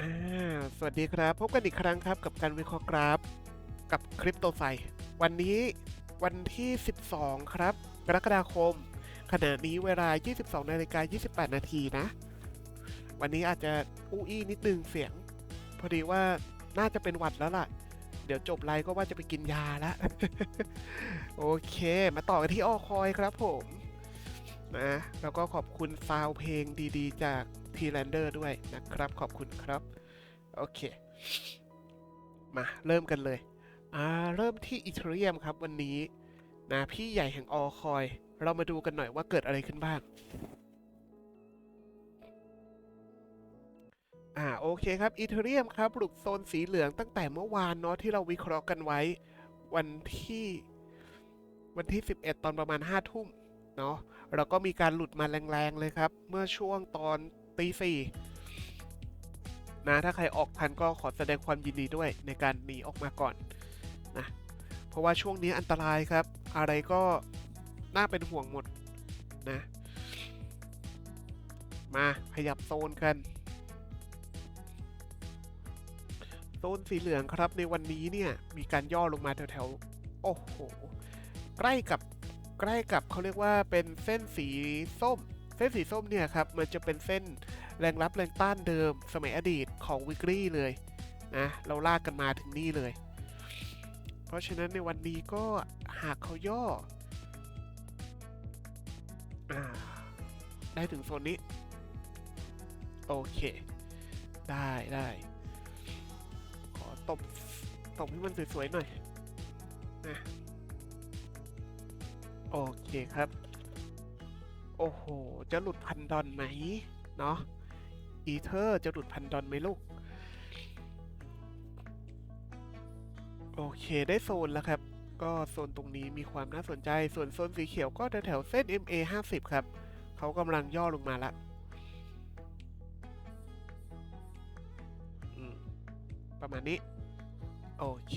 อ่าสวัสดีครับ พบกันอีกครั้งครับกับการวิเคราะห์กราฟ กับคริปโตไฟวันนี้วันที่ 12 ครับ กรกฎาคม ขณะนี้เวลา 22นาฬิกา28 นาทีนะ วันนี้อาจจะอู้อี้นิดนึงเสียง พอดีว่าน่าจะเป็นหวัดแล้วล่ะ เดี๋ยวจบไลฟ์ก็ว่าจะไปกินยาล้วโอเค มาต่อกันที่ออคอยครับผมนะแล้วก็ขอบคุณซาวเพลงดีๆ จาก ทีแลนเดอร์ด้วยนะครับ ขอบคุณครับ โอเค มาเริ่มกันเลยอ่าเริ่มที่อีเทเรียมครับวันนี้นะพี่ใหญ่แห่งออคอย เรามาดูกันหน่อยว่าเกิดอะไรขึ้นบ้างอ่าโอเคครับอีเทเรียมครับหลุดโซนสีเหลืองตั้งแต่เมื่อวานเนาะที่เราวิเคราะห์กันไว้ วันที่วันที่ 11 ตอนประมาณ5ทุ่มเนาะเราก็มีการหลุดมาแรงๆเลยครับ เมื่อช่วงตอน ตีสี่นะถ้าใครออกทันก็ขอแสดงความยินดีด้วยในการหนีออกมาก่อนนะเพราะว่าช่วงนี้อันตรายครับ อะไรก็น่าเป็นห่วงหมดนะมาขยับโซนกัน โซนสีเหลืองครับในวันนี้เนี่ยมีการย่อลงมาแถวๆโอ้โห ใกล้กับใกล้กับเขาเรียกว่าเป็นเส้นสีส้ม เส้นสีส้มเนี่ยครับมันจะเป็นเส้นแรงรับแรงต้านเดิม สมัยอดีตของวิกฤตเลยนะเราลากกันมาถึงนี่เลย เพราะฉะนั้นในวันนี้ก็หากเขาย่ออได้ถึงโซนนี้ โอเค ได้ได้ขอตบตบให้มันสวยๆหน่อยนะโอเคครับ โอ้โห จะหลุดพันดอนไหมเนาะอีเธอร์จะหลุดพันดอนไหมลูก โอเคได้โซนแล้วครับ ก็โซนตรงนี้มีความน่าสนใจ ส่วนโซนสีเขียวก็แถวเส้น MA 50 ครับ เขากำลังย่อลงมาละประมาณนี้ โอเค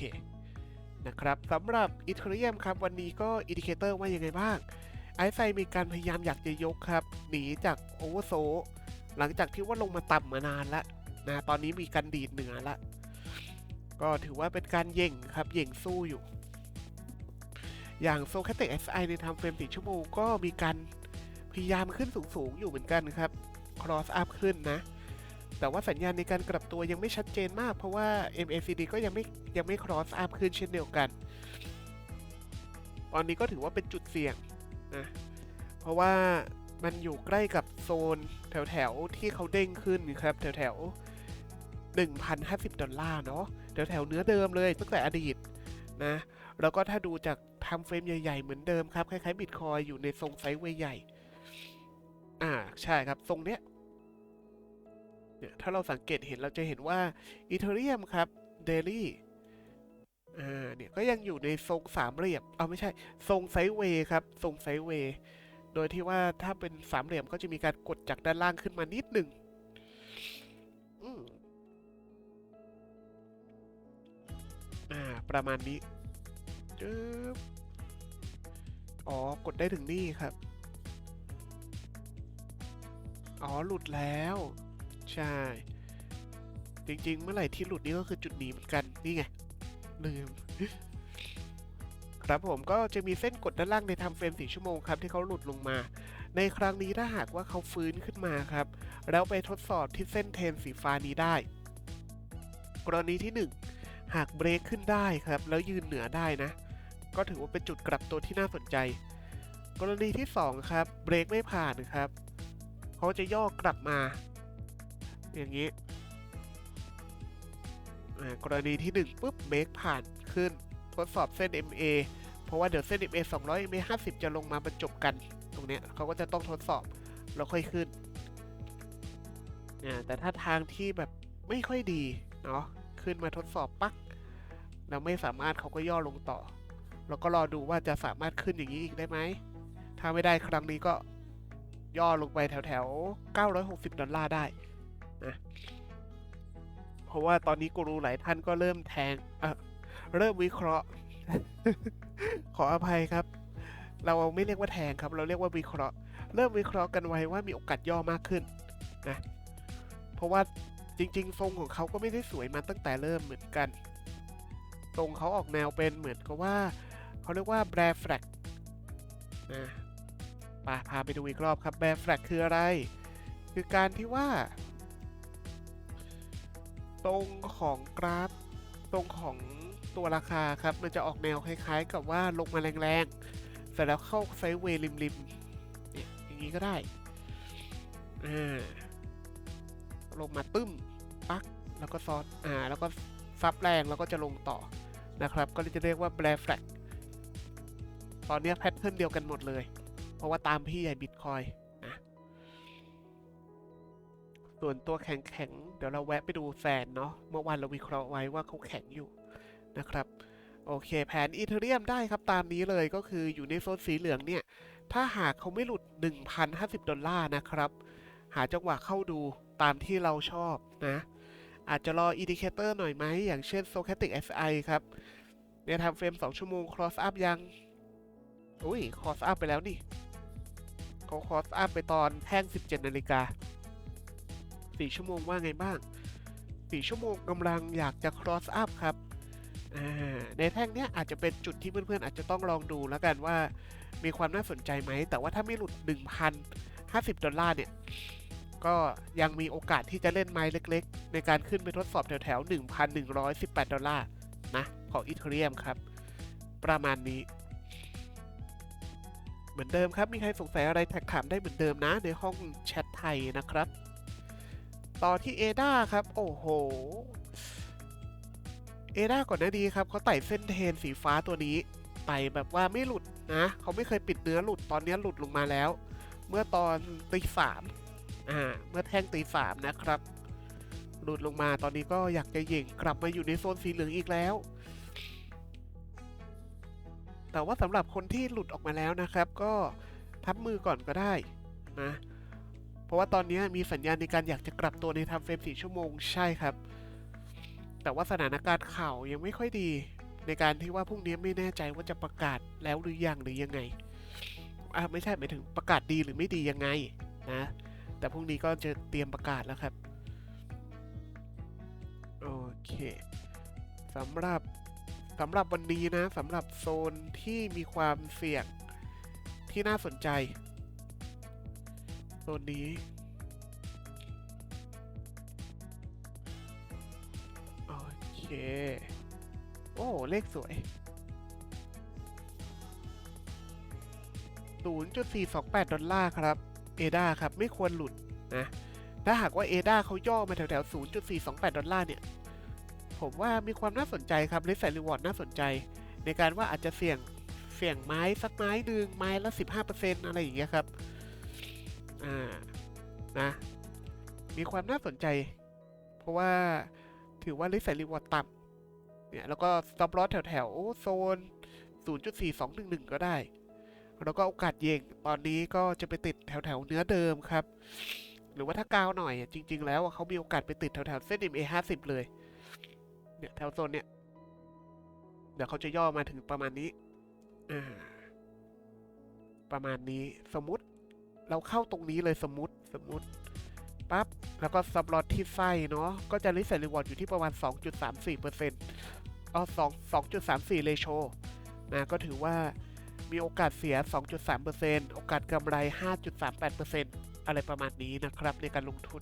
นะครับสำหรับอีเทเรียมครับ วันนี้ก็อินดิเคเตอร์ว่ายังไงบ้าง ไอซ์ไซมีการพยายามอยากจะยกครับ หนีจากโอเวอร์โซหลังจากที่ว่าลงมาต่ำมานานแล้วนะตอนนี้มีการดีดเหนือละ ก็ถือว่าเป็นการเย่งครับเย่งสู้อยู่ อย่างโซแคติก SI ในทำเฟรม4ชั่วโมงก็มีการพยายามขึ้นสูงๆอยู่เหมือนกันครับ cross up ขึ้นนะ แต่ว่าสัญญาณในการกลับตัวยังไม่ชัดเจนมาก เพราะว่า MACD ก็ยังไม่ยังไม่ cross up ขึ้นเช่นเดียวกัน ตอนนี้ก็ถือว่าเป็นจุดเสี่ยง นะเพราะว่ามันอยู่ใกล้กับโซนแถวๆ ที่เขาเด้งขึ้นครับ แถวๆ 1,050 ดอลลาร์เนาะแถวๆ เนื้อเดิมเลยตั้งแต่อดีตนะแล้วก็ถ้าดูจากทำเฟรมใหญ่ๆ เหมือนเดิมครับ คล้ายๆบิตคอยอยู่ในทรงไซด์เวย์ใหญ่ อ่าใช่ครับ ทรงเนี้ยเนี่ยถ้าเราสังเกตเห็นเราจะเห็นว่าอีเทเรียมครับเดลี่ อ่าเนี่ยก็ยังอยู่ในทรงสามเหลี่ยม เอาไม่ใช่ ทรงไซด์เวย์ครับ ทรงไซด์เวย์ โดยที่ว่าถ้าเป็นสามเหลี่ยมก็จะมีการกดจากด้านล่างขึ้นมานิดหนึ่งอืมอ่า ประมาณนี้จึ๊บอ๋อ กดได้ถึงนี่ครับ อ๋อ หลุดแล้ว ใช่ จริง ๆ เมื่อไหร่ที่หลุดนี่ก็คือจุดหนีเหมือนกัน นี่ไง ลืม ครับผมก็จะมีเส้นกดด้านล่างในทำเฟรม4ชั่วโมงครับที่เขาหลุดลงมา ในครั้งนี้ถ้าหากว่าเขาฟื้นขึ้นมาครับ แล้วไปทดสอบที่เส้นเทนสีฟ้านี้ได้ กรณีที่ 1 หากเบรกขึ้นได้ครับ แล้วยืนเหนือได้นะ ก็ถือว่าเป็นจุดกลับตัวที่น่าสนใจ กรณีที่ 2 ครับ เบรกไม่ผ่านครับเขาจะย่อกลับมา อย่างนี้ กรณีที่1ปุ๊บเบรกผ่านขึ้นทดสอบเส้น MA เพราะว่าเดี๋ยวเส้น MA 200 MA 50 จะลงมาบรรจบกัน ตรงเนี้ยเขาก็จะต้องทดสอบแล้วค่อยขึ้นแต่ถ้าทางที่แบบไม่ค่อยดีเนาะขึ้นมาทดสอบปักแล้วไม่สามารถเขาก็ย่อลงต่อ แล้วก็รอดูว่าจะสามารถขึ้นอย่างนี้อีกได้ไหม ถ้าไม่ได้ครั้งนี้ก็ย่อลงไปแถวแถว960 ดอลลาร์ได้นะ เพราะว่าตอนนี้กูรูหลายท่านก็เริ่มแทงเเริ่มวิเคราะห์ ขออภัยครับ เราไม่เรียกว่าแทงครับ เราเรียกว่าวิเคราะห์ เริ่มวิเคราะห์กันไว้ว่ามีโอกาสย่อมากขึ้นนะ เพราะว่าจริง ๆ ทรงของเขาก็ไม่ได้สวยมาตั้งแต่เริ่มเหมือนกัน ทรงเขาออกแนวเป็นเหมือนกับว่า เขาเรียกว่าแบรแฟลกนะไปพาไปดูอีกรอบครับแบรแฟลกคืออะไร คือการที่ว่า ตรงของกราฟตรงของตัวราคาครับ มันจะออกแนวคล้ายๆ กับว่าลงมาแรงๆเสร็จแล้วเข้าไซด์เวย์ริมๆเนี่ยอย่างนี้ก็ได้อ่าลงมาตึ้มปักแล้วก็ซอสอ่าแล้วก็ซับแรงแล้วก็จะลงต่อนะครับ ก็จะเรียกว่าแบรแฟลกตอนนี้แพทเทิร์นเดียวกันหมดเลย เพราะว่าตามพี่ใหญ่บิตคอย ส่วนตัวแข็งแข็งๆเดี๋ยวเราแวะไปดูแฟนเนาะเมื่อวานเราวิเคราะห์ไว้ว่าเขาแข็งอยู่นะครับโอเค แผนอีเทเรียมได้ครับตามนี้เลยก็คืออยู่ในโซนสีเหลืองเนี่ย ถ้าหากเขาไม่หลุด 1,050 ดอลลาร์นะครับ หาจังหวะเข้าดูตามที่เราชอบนะ อาจจะรออินดิเคเตอร์หน่อยไหม อย่างเช่น s t o c h a t i c SI ครับเนี่ยทำเฟรม 2 ชั่วโมง cross up ยัง อุ้ย cross up ไปแล้วนี่เขา cross up ไปตอนแท่ง 17 นาฬิกา 4ชั่วโมงว่าไงบ้าง4ชั่วโมงกำลังอยากจะ cross up ครับ ในแท่งเนี้ยอาจจะเป็นจุดที่เพื่อนๆ อาจจะต้องลองดูแล้วกันว่ามีความน่าสนใจไหม แต่ว่าถ้าไม่หลุด 1,050 ดอลลาร์เนี่ย ก็ยังมีโอกาสที่จะเล่นไม้เล็กๆ ในการขึ้นไปทดสอบแถวๆ 1,118 ดอลลาร์นะ ของอีเทเรียมครับ ประมาณนี้ เหมือนเดิมครับ มีใครสงสัยอะไรแท็กถามได้เหมือนเดิมนะในห้องแชทไทยนะครับ ต่อที่เอดาครับ โอ้โห เอดาก่อนหน้านี้ครับเขาไต่เส้นเทนสีฟ้าตัวนี้ไต่แบบว่าไม่หลุดนะเขาไม่เคยปิดเนื้อหลุดตอนนี้หลุดลงมาแล้ว เมื่อตอนตีสามอ่าเมื่อแท่งตีสามนะครับ หลุดลงมาตอนนี้ก็อยากจะย่งกลับมาอยู่ในโซนสีเหลืองอีกแล้ว แต่ว่าสำหรับคนที่หลุดออกมาแล้วนะครับ ก็ทับมือก่อนก็ได้นะ ราะว่าตอนนี้มีสัญญาณในการอยากจะกลับตัวในทำเฟรมสี่ชั่วโมงใช่ครับ แต่ว่าสถานการณ์ข่าวยังไม่ค่อยดี ในการที่ว่าพรุ่งนี้ไม่แน่ใจว่าจะประกาศแล้วหรือยังหรือยังไงอ่าไม่ใช่หมายถึงประกาศดีหรือไม่ดียังไงนะแต่พรุ่งนี้ก็จะเตรียมประกาศแล้วครับโอเคสำหรับสำหรับวันนี้นะสำหรับโซนที่มีความเสี่ยงที่น่าสนใจ โซนนี้ โอเค โอ้ เลขสวย 0.428 ดอลลาร์ครับ เอดาครับ ไม่ควรหลุดนะ ถ้าหากว่าเอดาเขาย่อมาแถวๆ 0.428 ดอลลาร์เนี่ย ผมว่ามีความน่าสนใจครับเลสไซรีวอร์ดน่าสนใจ ในการว่าอาจจะเสี่ยงเสี่ยงไม้สักไม้หนึ่งไม้ละ 15%อะไรอย่างเงี้ยครับ อ่านะ มีความน่าสนใจ เพราะว่าถือว่าเลสไซรีวอร์ต่ำเนี่ย แล้วก็สต็อปลอสแถวๆโซน 0.4211 ก็ได้ แล้วก็โอกาสเย่งตอนนี้ก็จะไปติดแถวๆเนื้อเดิมครับ หรือว่าถ้ากาวหน่อย จริง ๆ แล้วเขามีโอกาสไปติดแถวๆเส้น MA 50เลย เนี่ยแถวโซนเนี่ย เดี๋ยวเขาจะย่อมาถึงประมาณนี้ อ่าประมาณนี้สมมติ เราเข้าตรงนี้เลยสมมติสมมติปั๊บแล้วก็ซับลอตที่ไส้เนาะก็จะริสเซรีวอร์ดอยู่ที่ประมาณ 2.34%เอา2 2.34เรโชนะก็ถือว่ามีโอกาสเสีย 2.3%โอกาสกำไร 5.38%อะไรประมาณนี้นะครับในการลงทุน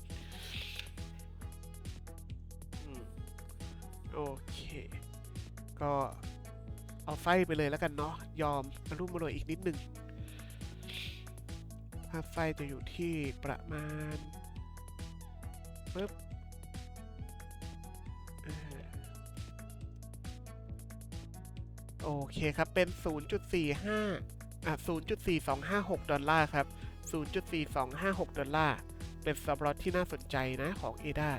โอเค ก็เอาไส้ไปเลยแล้วกันเนาะยอมรุ่มรวยอีกนิดนึง ค่าไส้จะอยู่ที่ประมาณปึ๊บโอเคครับ เป็น 0.45 อะ 0.4256 ดอลลาร์ครับ 0.4256 ดอลลาร์ เป็นซับลอตที่น่าสนใจนะของ ADA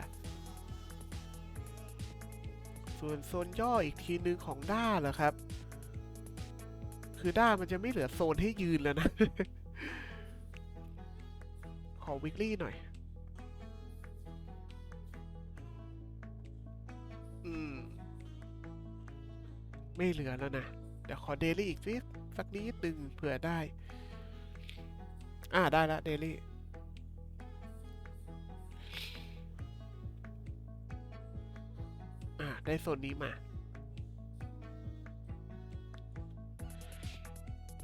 ส่วนโซนย่ออีกทีนึงของด้าเหรอครับ คือด้ามันจะไม่เหลือโซนให้ยืนแล้วนะ อวิกลี่หน่อย อืม ไม่เหลือแล้วนะ เดี๋ยวขอเดลี่อีกสิสักนิดนึงเผื่อได้ อ่าได้ละเดลี่ได้โซนนี้มา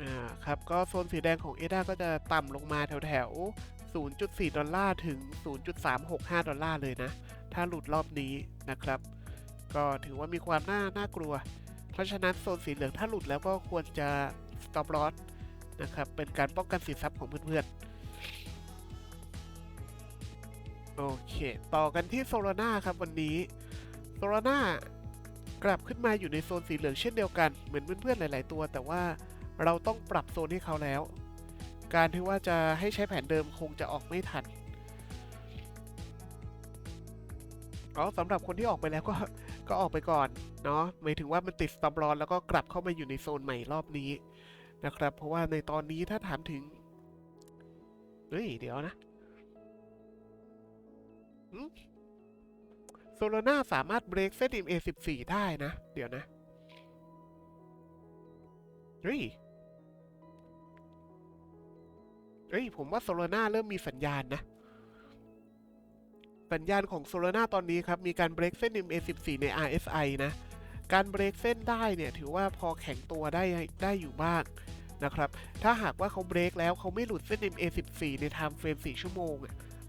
อ่า ครับ ก็โซนสีแดงของเอดาก็จะต่ำลงมาแถวแถว 0.4 ดอลลาร์ถึง 0.365 ดอลลาร์เลยนะ ถ้าหลุดรอบนี้นะครับ ก็ถือว่ามีความน่าน่ากลัว เพราะฉะนั้นโซนสีเหลืองถ้าหลุดแล้วก็ควรจะ stop loss นะครับ เป็นการป้องกันสินทรัพย์ของเพื่อนๆ โอเค ต่อกันที่โซลาร่าครับวันนี้โซลาร่ากลับขึ้นมาอยู่ในโซนสีเหลืองเช่นเดียวกัน เหมือนเพื่อนๆหลาย ๆ ตัว แต่ว่าเราต้องปรับโซนให้เขาแล้ว การที่ว่าจะให้ใช้แผนเดิมคงจะออกไม่ทันอ๋อสำหรับคนที่ออกไปแล้วก็ก็ออกไปก่อนเนาะหมายถึงว่ามันติดสตอมรอนแล้วก็กลับเข้ามาอยู่ในโซนใหม่รอบนี้นะครับ เพราะว่าในตอนนี้ถ้าถามถึงเฮ้ยเดี๋ยวนะโซโลนาสามารถเบรกเซติม A14 ได้นะ เดี๋ยวนะ เฮ้ย เฮ้ย ผมว่าโซโลนาเริ่มมีสัญญาณนะ สัญญาณของโซโลนาตอนนี้ครับ มีการเบรกเส้น MA14 ใน RSI นะ การเบรกเส้นได้เนี่ย ถือว่าพอแข็งตัวได้ได้อยู่บ้างนะครับ ถ้าหากว่าเขาเบรกแล้วเขาไม่หลุดเส้น MA14 ในไทม์เฟรม 4 ชั่วโมง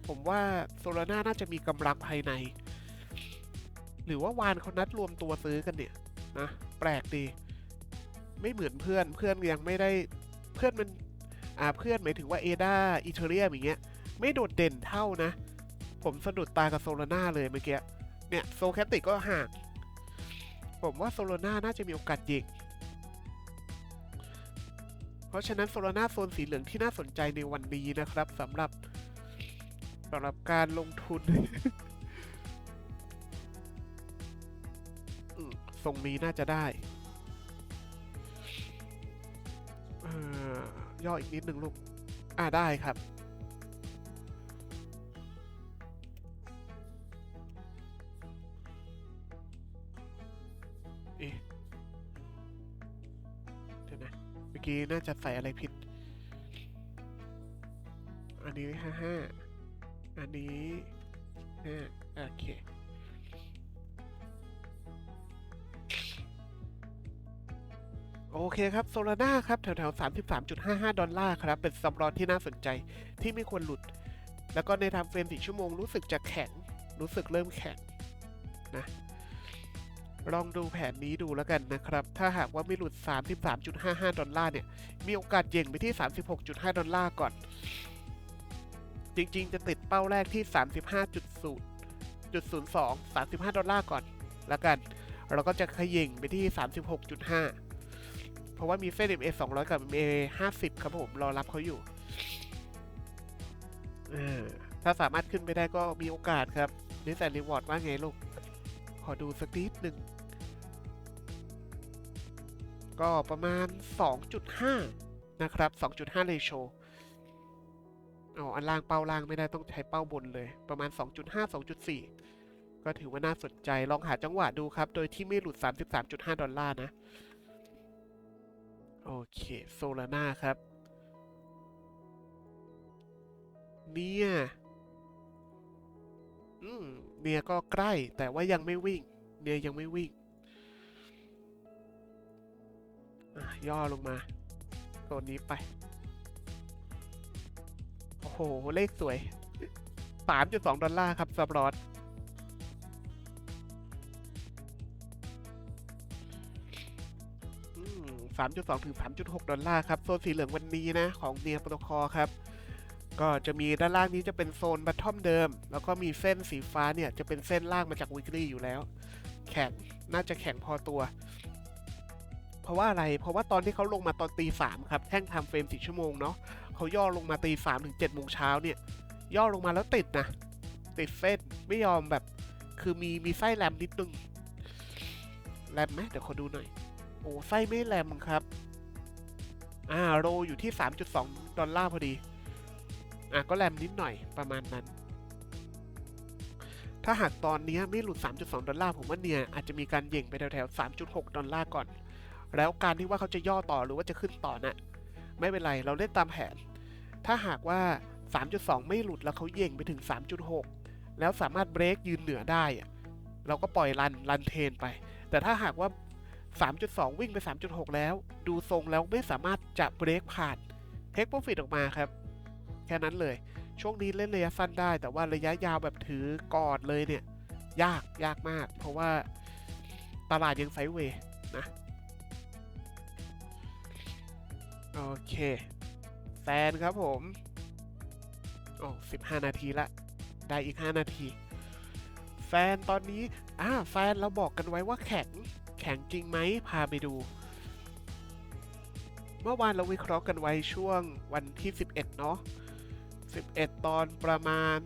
ผมว่าโซโลนาน่าจะมีกำลังภายใน หรือว่าวานเขานัดรวมตัวซื้อกันเนี่ยนะ แปลกดี ไม่เหมือนเพื่อน เพื่อนยังไม่ได้ เพื่อนมัน อ่าเพื่อนหมายถึงว่าเอดาอีเทเรียมอย่างเงี้ยไม่โดดเด่นเท่านะ ผมสะดุดตากับโซโลนาเลยเมื่อกี้ เนี่ยโซแคติกก็ห่าง ผมว่าโซโลนาน่าจะมีโอกาสยิง เพราะฉะนั้นโซโลนาโซนสีเหลืองที่น่าสนใจในวันนี้นะครับสำหรับสำหรับการลงทุนทรงนี้น่าจะได้ ย่ออีกนิดหนึ่งลูก อ่าได้ครับ เอ๊ะเดี๋ยวนะ เมื่อกี้น่าจะใส่อะไรผิด อันนี้ห้าห้า อันนี้ห้าโอเค โอเคครับโซลาร่าครับแถวๆ 33.55 ดอลลาร์ครับ เป็นซับรอนที่น่าสนใจที่ไม่ควรหลุด แล้วก็ในทม์เฟรม4ชั่วโมงรู้สึกจะแข็ง รู้สึกเริ่มแข็งนะลองดูแผนนี้ดูแล้วกันนะครับ ถ้าหากว่าไม่หลุด 33.55 ดอลลาร์เนี่ย มีโอกาสเย่งไปที่ 36.5 ดอลลาร์ก่อน จริงๆ จะติดเป้าแรกที่ 35.0.02 35 ดอลลาร์ก่อนแล้วกัน เราก็จะขย่งไปที่ 36.5 เพราะว่ามีเส้น MA 200 กับ MA 50 ครับผม รอรับเขาอยู่ ถ้าสามารถขึ้นไปได้ก็มีโอกาสครับนิสัยรีวอร์ดว่าไงลูก ขอดูสักนิดหนึ่ง ก็ประมาณ 2.5 นะครับ 2.5เลโชอ๋ออันล่างเป้าล่างไม่ได้ต้องใช้เป้าบนเลย ประมาณ 2.5 2.4 ก็ถือว่าน่าสนใจลองหาจังหวะดูครับ โดยที่ไม่หลุด 33.5 ดอลลาร์นะ โอเค โซลาน่าครับ เนี่ย อืม เนี่ยก็ใกล้แต่ว่ายังไม่วิ่ง เนี่ยยังไม่วิ่ง อะ ย่อลงมา ตัวนี้ไป โอ้โห เลขสวย 3.2 ดอลลาร์ครับซับรอด 3.2 ถึง 3.6 ดอลลาร์ครับ โซนสีเหลืองวันนี้นะ ของเนียโปรโตคอลครับ ก็จะมีด้านล่างนี้จะเป็นโซนบัตทอมเดิม แล้วก็มีเส้นสีฟ้าเนี่ย จะเป็นเส้นล่างมาจากวิกฤตอยู่แล้ว แข็ง น่าจะแข็งพอตัว เพราะว่าอะไร เพราะว่าตอนที่เขาลงมาตอนตีสามครับ แท่งทม์เฟรมสี่ชั่วโมงเนาะเขาย่อลงมาตีสามถึงเจ็ดโมงเช้าเนี่ย ย่อลงมาแล้วติดนะ ติดเส้น ไม่ยอมแบบ คือมีมีไส้แรมนิดนึงแรมไหมเดี๋ยวขอดูหน่อย อ้ไส้ไม่แรมครับ อ่าโรอยู่ที่ 3.2 ดอลลาร์พอดี อะก็แรมนิดหน่อยประมาณนั้น ถ้าหากตอนนี้ไม่หลุด 3.2 ดอลลาร์ผมว่าเนี่ยอาจจะมีการเหย่งไปแถวๆ3.6 ดอลลาร์ก่อน แล้วการที่ว่าเขาจะย่อต่อหรือว่าจะขึ้นต่อนะ่ะไม่เป็นไรเราเล่นตามแผน ถ้าหากว่า 3.2 ไม่หลุดแล้วเขาเหย่งไปถึง 3.6 แล้วสามารถเบรกยืนเหนือได้ เราก็ปล่อยรันรันเทรนไป แต่ถ้าหากว่า 3.2 วิ่งไป 3.6 แล้ว ดูทรงแล้วไม่สามารถจะเบรกผ่านเทคโปรฟิตออกมาครับ แค่นั้นเลย ช่วงนี้เล่นระยะสั้นได้ แต่ว่าระยะยาวแบบถือกอดเลยเนี่ย ยากยากมาก เพราะว่าตลาดยังไซเวย์นะ โอเคแฟนครับผมโอ้15 นาทีละ ได้อีก 5 นาที แฟนตอนนี้ อ่า แฟนเราบอกกันไว้ว่าแข็ง แข็งจริงไหมพาไปดู เมื่อวานเราวิเคราะห์กันไว้ช่วงวันที่ 11 เนาะ 11 ตอนประมาณ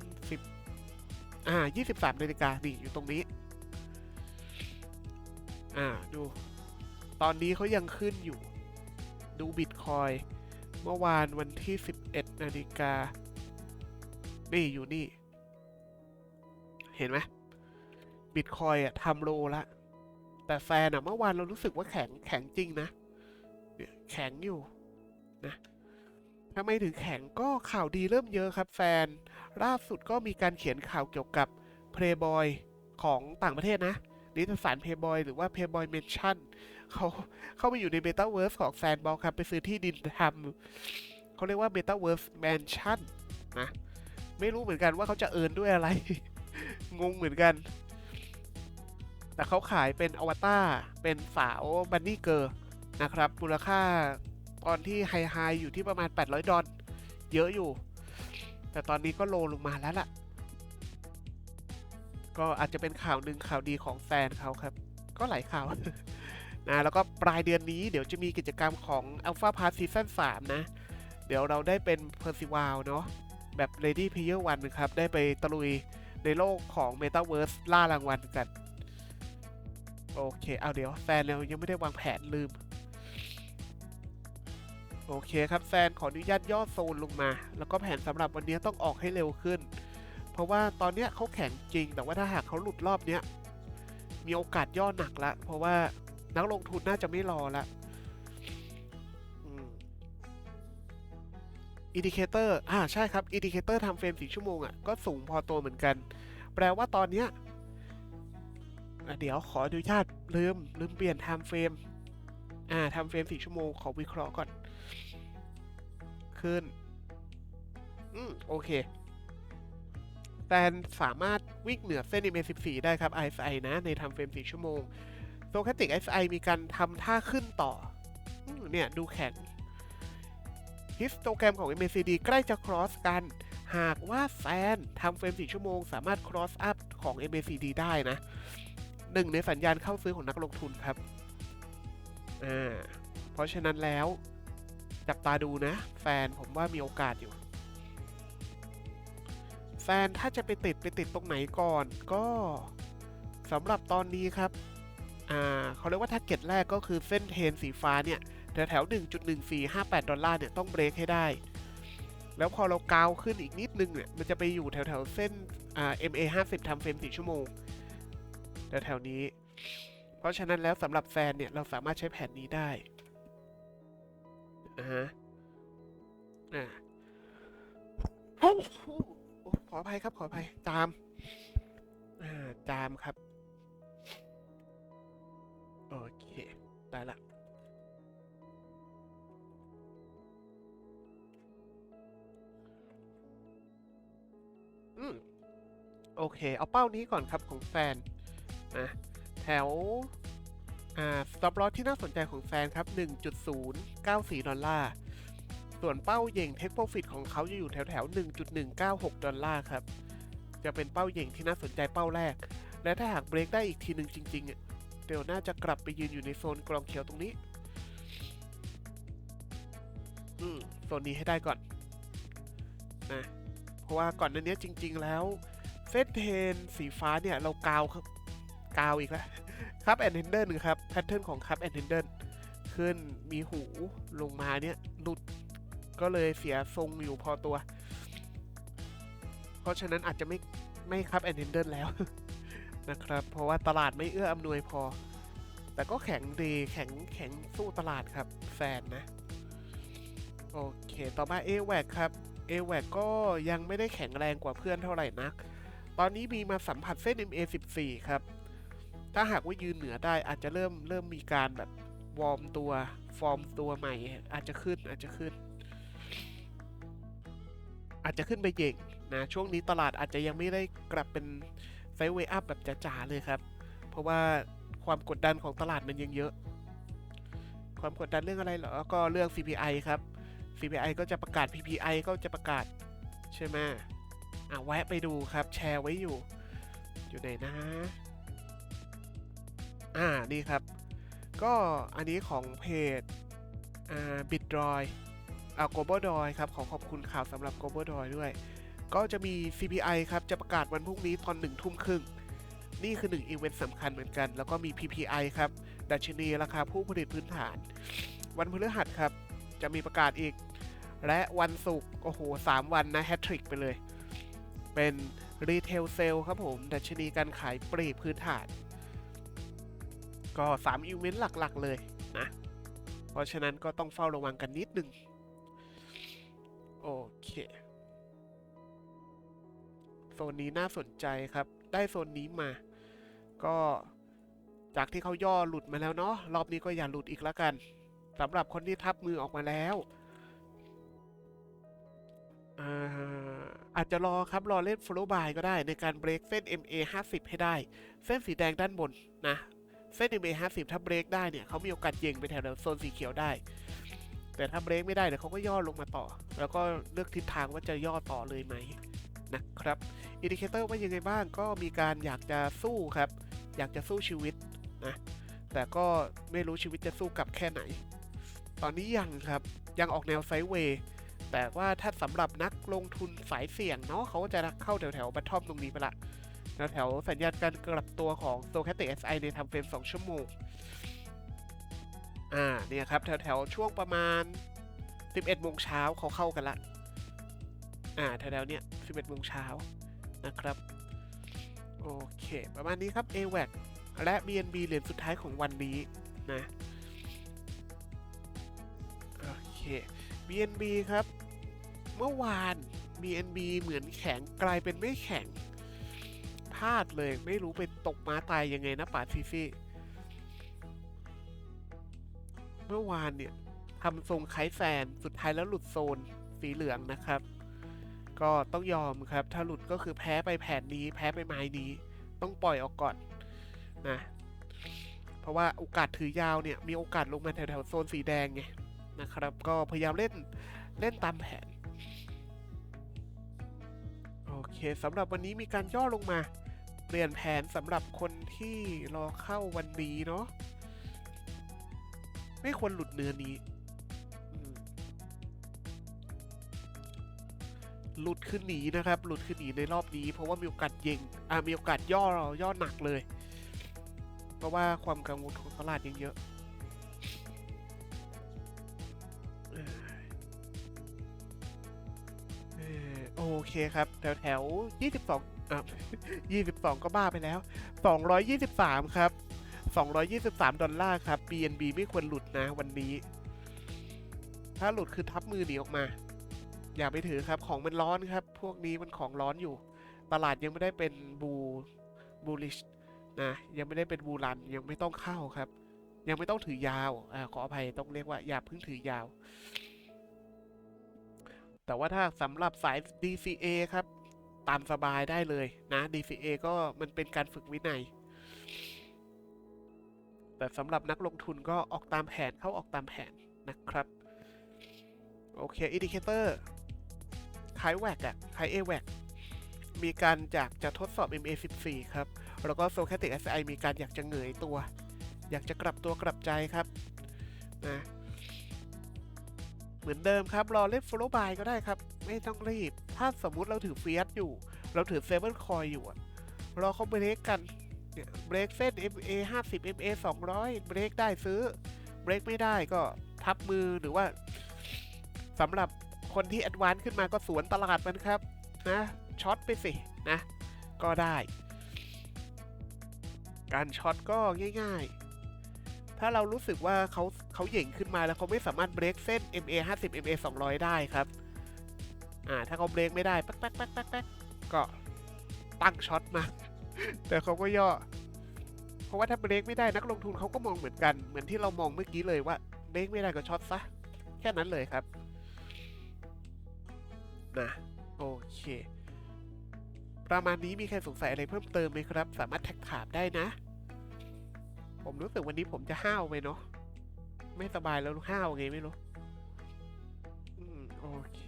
10 อ่า 23นาฬิกานี่อยู่ตรงนี้ อ่า ดู ตอนนี้เขายังขึ้นอยู่ ดูบิตคอยเมื่อวานวันที่ 11นาฬิกา นี่อยู่นี่ เห็นไหมบิตคอยอะทำโลละ แต่แฟนอะเมื่อวานเรารู้สึกว่าแข็งแข็งจริงนะเนี่ยแข็งอยู่นะทำไมถึงแข็งก็ข่าวดีเริ่มเยอะครับแฟน ล่าสุดก็มีการเขียนข่าวเกี่ยวกับ Playboy ของต่างประเทศนะนิตยสาร Playboy หรือว่า Playboy Mansion เขาเข้าไปอยู่ใน Metaverse ของแฟนบอลครับ ไปซื้อที่ดินทำเขาเรียกว่า Metaverse Mansion นะ ไม่รู้เหมือนกันว่าเขาจะเอินด้วยอะไร งงเหมือนกัน แต่เขาขายเป็นอวตารเป็นสาวบันนี่เกอร์นะครับ มูลค่าตอนที่ไฮไฮอยู่ที่ประมาณ 800 ดอลเยอะอยู่ แต่ตอนนี้ก็โลลงมาแล้วล่ะ ก็อาจจะเป็นข่าวหนึ่งข่าวดีของแฟนเขาครับ ก็หลายข่าวนะแล้วก็ปลายเดือนนี้เดี๋ยวจะมีกิจกรรมของ Alpha Pass Season 3 นะ เดี๋ยวเราได้เป็น p e r c i v a l เนาะแบบ Lady Player One นะครับ ได้ไปตะลุยในโลกของ Metaverse ล่ารางวัลกัน โอเค เอาเดี๋ยวแฟนเรายังไม่ได้วางแผนลืม โอเคครับแฟนขออนุญาตย่อโซนลงมา แล้วก็แผนสำหรับวันนี้ต้องออกให้เร็วขึ้น เพราะว่าตอนเนี้ยเขาแข็งจริง แต่ว่าถ้าหากเขาหลุดรอบเนี้ยมีโอกาสย่อหนักละ เพราะว่านักลงทุนน่าจะไม่รอละอินดิเคเตอร์อ่าใช่ครับ อินดิเคเตอร์ทำเฟรม4ชั่วโมงอะก็สูงพอตัวเหมือนกัน แปลว่าตอนเนี้ย เดี๋ยวขออนุญาตลืม ลืมเปลี่ยนไทม์เฟรมอ่าไทม์เฟรม4ชั่วโมงขอวิเคราะห์ก่อน ขึ้น อืม โอเคแตนสามารถวิ่งเหนือเส้น EMA 14 ได้ครับ RSI นะ ในทำเฟรม 4 ชั่วโมงโซแคติก si มีการทำท่าขึ้นต่ออเนี่ย ดูแข็งฮิสโตแกรมของ MACD ใกล้จะ cross กัน หากว่าแฟนทำเฟรม 4 ชั่วโมง สามารถ cross up ของ MACD ได้นะ หนึ่งในสัญญาณเข้าซื้อของนักลงทุนครับอ่าเพราะฉะนั้นแล้วจับตาดูนะ แฟนผมว่ามีโอกาสอยู่ แฟนถ้าจะไปติดไปติดตรงไหนก่อน ก็สำหรับตอนนี้ครับอ่าเขาเรียกว่า t า r g เก็ตแรกก็คือเส้นเทรนสีฟ้าเนี่ยแถวแถว1.1458 ดอลลาร์เนี่ยต้องเบรกให้ได้ แล้วพอเรากาวขึ้นอีกนิดนึงเนี่ยมันจะไปอยู่แถวแถวเส้นอ่า MA 50ทำเฟรม4ชั่วโมง แถวแถวนี้ เพราะฉะนั้นแล้วสำหรับแฟนเนี่ย เราสามารถใช้แผนนี้ได้อ่าฮะอ่าโอ้โหขออภัยครับขออภัยจามอ่าจามครับ โอเค ได้ละอืมโอเค เอาเป้านี้ก่อนครับของแฟน นะแถวอ่า stop loss ที่น่าสนใจของแฟนครับ 1.094 ดอลลาร์ ส่วนเป้าเย่ง take profit ของเขาจะอยู่แถวแถว1.196 ดอลลาร์ครับ จะเป็นเป้าเย่งที่น่าสนใจเป้าแรก และถ้าหากเบรกได้อีกทีหนึ่งจริงๆเดี๋ยวน่าจะกลับไปยืนอยู่ในโซนกรองเขียวตรงนี้ อืมโซนนี้ให้ได้ก่อนนะเพราะว่าก่อนหน้านี้จริง ๆ แล้วเส้นเทนสีฟ้าเนี่ยเรากาวครับ กาวอีกแล้วครับแอนเทนเดอร์ครับแพทเทิร์นของครับแอนเทนเดอร์ขึ้นมีหูลงมาเนี่ยหลุดก็เลยเสียทรงอยู่พอตัว เพราะฉะนั้นอาจจะไม่ไม่ครับแอนเทนเดอร์แล้วนะครับ เพราะว่าตลาดไม่เอื้ออำนวยพอ แต่ก็แข็งดีแข็งแข็งสู้ตลาดครับ แฟนนะ โอเค ต่อมา a w a c ครับ a w a c ก็ยังไม่ได้แข็งแรงกว่าเพื่อนเท่าไหร่นัก ตอนนี้มีมาสัมผัสเส้น MA 14 ครับ ถ้าหากว่ายืนเหนือได้อาจจะเริ่มเริ่มมีการแบบวอร์มตัวฟอร์มตัวใหม่ อาจจะขึ้นอาจจะขึ้น อาจจะขึ้นไปเย่งนะช่วงนี้ตลาดอาจจะยังไม่ได้กลับเป็นไซด์เวย์อัพแบบจ๋าๆเลยครับ เพราะว่าความกดดันของตลาดมันยังเยอะ ความกดดันเรื่องอะไรเหรอ ก็เรื่อง CPI ครับ CPI ก็จะประกาศ PPI ก็จะประกาศใช่ไหมอะแวะไปดูครับแชร์ไว้อยู่ อยู่ไหนนะ อ่านี่ครับ ก็อันนี้ของเพจอ่า Bitdroid อ่า Global d o i ครับ ขอขอบคุณข่าวสำหรับ Global d o i ด้วย ก็จะมี CPI ครับ จะประกาศวันพรุ่งนี้ตอนหนึ่งทุ่มครึ่ง นี่คือหนึ่งอีเวนต์สำคัญเหมือนกัน แล้วก็มี PPI ครับ ดัชนีราคาผู้ผลิตพื้นฐาน วันพฤหัสครับ จะมีประกาศอีก และวันศุกร์โอ้โหสามวันนะแฮตทริกไปเลย เป็นรีเทลเซลครับผม ดัชนีการขายปลีกพื้นฐาน ก็3อีเวนต์หลักๆเลยนะ เพราะฉะนั้นก็ต้องเฝ้าระวังกันนิดนึง โอเค โซนนี้น่าสนใจครับ ได้โซนนี้มา ก็จากที่เขาย่อหลุดมาแล้วเนาะ รอบนี้ก็อย่าหลุดอีกแล้วกันสำหรับคนที่ทับมือออกมาแล้วอาอาจจะรอครับรอเล่น follow by ก็ได้ในการเบรกเส้น MA 50 ให้ได้ เส้นสีแดงด้านบนนะ เส้น MA 50ถ้าเบรกได้เนี่ยเขามีโอกาสเย่งไปแถวๆโซนสีเขียวได้ แต่ถ้าเบรกไม่ได้เดี๋ยวเขาก็ย่อลงมาต่อ แล้วก็เลือกทิศทางว่าจะย่อต่อเลยไหมนะครับอินดิเคเตอร์ว่ายังไงบ้างก็มีการอยากจะสู้ครับ อยากจะสู้ชีวิตนะแต่ก็ไม่รู้ชีวิตจะสู้กับแค่ไหน ตอนนี้ยังครับยังออกแนวไซด์เวย์แต่ว่าถ้าสำหรับนักลงทุนสายเสี่ยงเนาะเขาจะเข้าแถวแถวบัตทอมตรงนี้ไปละ แถวแถวสัญญาณการกลับตัวของโซแคติ SI ในทำเฟรม 2 ชั่วโมง อ่า เนี่ยครับ แถวแถวช่วงประมาณ 11โมงเช้าเขาเข้ากันละ อ่า แถวแถวเนี้ย11โมงเช้านะครับ โอเค ประมาณนี้ครับ AWAC และ BNB เหรียญสุดท้ายของวันนี้นะ โอเค BNB ครับ เมื่อวาน BNB เหมือนแข็งกลายเป็นไม่แข็งาดเลย ไม่รู้ไปตกม้าตายยังไงนะป่าซีซี่ เมื่อวานเนี่ยทำทรงคแฟน สุดท้ายแล้วหลุดโซนสีเหลืองนะครับ ก็ต้องยอมครับ ถ้าหลุดก็คือแพ้ไปแผนนี้ แพ้ไปไม้นี้ ต้องปล่อยออกก่อนนะเพราะว่าโอกาสถือยาวเนี่ย มีโอกาสลงมาแถวๆโซนสีแดงไงนะครับ ก็พยายามเล่นเล่นตามแผน โอเคสำหรับวันนี้มีการย่อลงมา เปลี่ยนแผนสำหรับคนที่รอเข้าวันนี้เนาะไม่ควรหลุดเนื้อนี้ หลุดขึ้นหนีนะครับ หลุดขึ้นหนีในรอบนี้ เพราะว่ามีโอกาสเย่งอ่ามีโอกาสย่อย่อหนักเลย เพราะว่าความกังวลของตลาดยังเยอะโอเคครับ แถวแถวยี่สิบสอง ยี่สิบสองก็บ้าไปแล้วสองร้อยยี่สิบสามครับสองร้อยยี่สิบสามดอลลาร์ครับ BNB ไม่ควรหลุดนะวันนี้ ถ้าหลุดคือทับมือหนีออกมา อย่าไปถือครับของมันร้อนครับ พวกนี้มันของร้อนอยู่ ตลาดยังไม่ได้เป็นบูบูลิชนะยังไม่ได้เป็นบูรันยังไม่ต้องเข้าครับ ยังไม่ต้องถือยาวอ่าขออภัยต้องเรียกว่าอย่าเพิ่งถือยาว แต่ว่าถ้าสำหรับสาย DCA ครับ ตามสบายได้เลยนะ DCA ก็มันเป็นการฝึกวินัย แต่สำหรับนักลงทุนก็ออกตามแผนเข้าออกตามแผนนะครับ โอเคอินดิเคเตอร์ขายแวกอะขาย a w a c มีการอยากจะทดสอบ MA14 ครับ แล้วก็ s o c a t i c SI มีการอยากจะเหงยตัว อยากจะกลับตัวกลับใจครับนะ เหมือนเดิมครับ รอเล่น follow by ก็ได้ครับ ไม่ต้องรีบ ถ้าสมมุติเราถือเฟียสอยู่ เราถือเซเ n นคอยอยู่รอเขาเบรกกันเนี่ยเบรกเส้น MA 50 MA 200 เบรกได้ซื้อ เบรกไม่ได้ก็ทับมือหรือว่าสำหรับคนที่แอดวานซ์ขึ้นมาก็สวนตลาดมันครับนะช็อตไปสินะ ก็ได้ การช็อตก็ง่าย ๆ ถ้าเรารู้สึกว่าเขา เขาเหย่งขึ้นมาแล้วเขาไม่สามารถเบรกเส้น MA 50 MA 200 ได้ครับ อ่า ถ้าเขาเบรกไม่ได้แป๊กแป๊กแป๊กแป๊กแป๊กก็ตั้งช็อตมา แต่เขาก็ย่อ เพราะว่าถ้าเบรกไม่ได้นักลงทุนเขาก็มองเหมือนกัน เหมือนที่เรามองเมื่อกี้เลยว่าเบรกไม่ได้ก็ช็อตซะ แค่นั้นเลยครับ นะ โอเคประมาณนี้มีใครสงสัยอะไรเพิ่มเติมไหมครับ สามารถแท็กถามได้นะ ผมรู้สึกวันนี้ผมจะห้าวไปเนาะ ไม่สบายแล้วห้าวไงไม่รู้อืมโอเค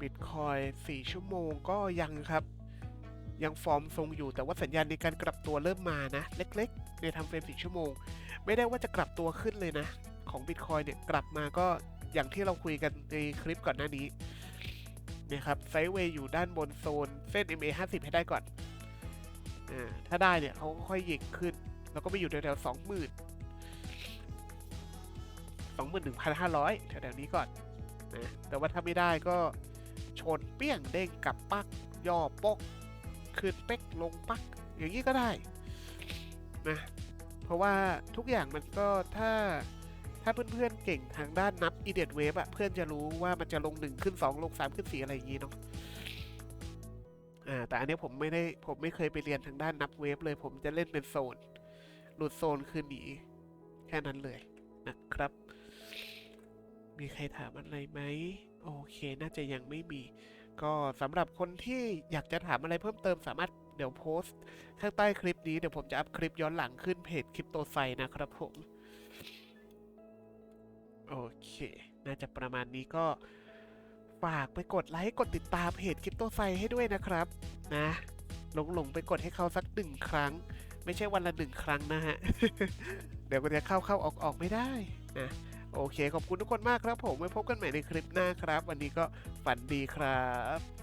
บิตคอยสี่ชั่วโมงก็ยังครับ ยังฟอร์มทรงอยู่แต่ว่าสัญญาณในการกลับตัวเริ่มมานะ เล็กๆในทำเฟรมสี่ชั่วโมง ไม่ได้ว่าจะกลับตัวขึ้นเลยนะ ของบิตคอยเนี่ยกลับมาก็อย่างที่เราคุยกันในคลิปก่อนหน้านี้นี่ยครับไซด์เวย์อยู่ด้านบนโซนเส้น MA 50 ให้ได้ก่อนอ่าถ้าได้เนี่ยเขาก็ค่อยหยิกขึ้น แล้วก็ไปอยู่แถวๆสองหมื่นสองหมื่นหนึ่งพันห้าร้อยแถวๆนี้ก่อนนะแต่ว่าถ้าไม่ได้ก็ชนเปี้ยงเด้งกลับปักย่อปกขึ้นเป๊กลงปัก อย่างนี้ก็ได้นะเพราะว่าทุกอย่างมันก็ถ้าถ้าเพื่อนๆเก่งทางด้านนับอีเด t เวฟอะเพื่อนจะรู้ว่ามันจะลงหนึ่งขึ้นสองลงสามขึ้นสี่อะไรอย่างนี้เนาะอ่าแต่อันนี้ผมไม่ได้ผมไม่เคยไปเรียนทางด้านนับเวฟเลย ผมจะเล่นเป็นโซน ลุดโซนคือหนีแค่นั้นเลยนะครับ มีใครถามอะไรไหมโอเค น่าจะยังไม่มี ก็สำหรับคนที่อยากจะถามอะไรเพิ่มเติมสามารถเดี๋ยวโพสต์ข้างใต้คลิปนี้เดี๋ยวผมจะอัพคลิปย้อนหลังขึ้นเพจคริปโตไซนะครับผม โอเค น่าจะประมาณนี้ก็ฝากไปกดไลค์กดติดตามเพจคริปโตไซให้ด้วยนะครับ นะหลงหลงๆไปกดให้เขาสักหนึ่งครั้ง ไม่ใช่วันละหนึ่งครั้งนะฮะ เดี๋ยวก็จะเข้าเข้าออกออกไม่ได้นะโอเค ขอบคุณทุกคนมากครับผมไว้พบกันใหม่ในคลิปหน้าครับ วันนี้ก็ฝันดีครับ